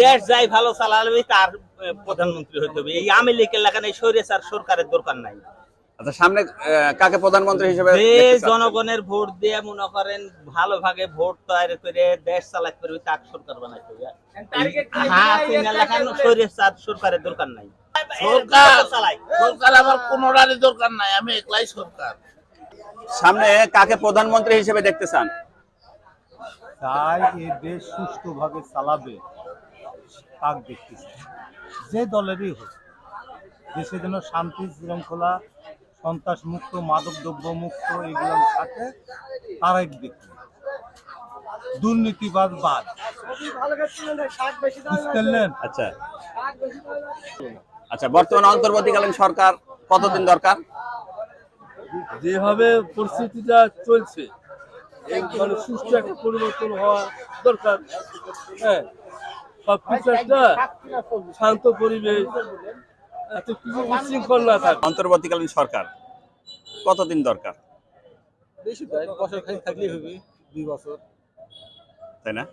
দেশ যাই ভালো চালাবে তার প্রধানমন্ত্রী হইতে হবে। এই আমি লিখে লাগান এই সৈরেসার সরকারের দরকার নাই। আচ্ছা সামনে কাকে প্রধানমন্ত্রী হিসেবে যে জনগণের ভোট দিয়ে মনে করেন ভালো ভাগে ভোট তৈরি করে দেশ চালাতে পারবে তাক সরকার বানাইতে হবে। হ্যাঁ সরকারের দরকার নাই। সরকার চালাই সরকার আমার কোনোটারই দরকার নাই আমি একলাই সরকার। সামনে কাকে প্রধানমন্ত্রী হিসেবে দেখতে চান? তাই এ দেশ সুষ্ঠুভাবে চালাবে। তাক দেখতেছে যে দলেরই হোক দেশে যেন শান্তি শৃঙ্খলা সন্ত্রাস মুক্ত মাদক দ্রব্য মুক্ত এগুলো থাকে তারাই দেখবে দুর্নীতিবাদ বাদ। আচ্ছা। আচ্ছা বর্তমান অন্তর্বর্তীকালীন সরকার কতদিন দরকার? যেভাবে পরিস্থিতিটা চলছে মানে সুষ্ঠু একটা পরিবর্তন হওয়া দরকার। হ্যাঁ। সব কিছু একটা শান্ত পরিবেশ এত কিছু উচ্ছৃঙ্খল না থাকে। অন্তর্বর্তীকালীন সরকার কতদিন দরকার? বেশি বছর খালি থাকলেই হবে দুই বছর। তাই না?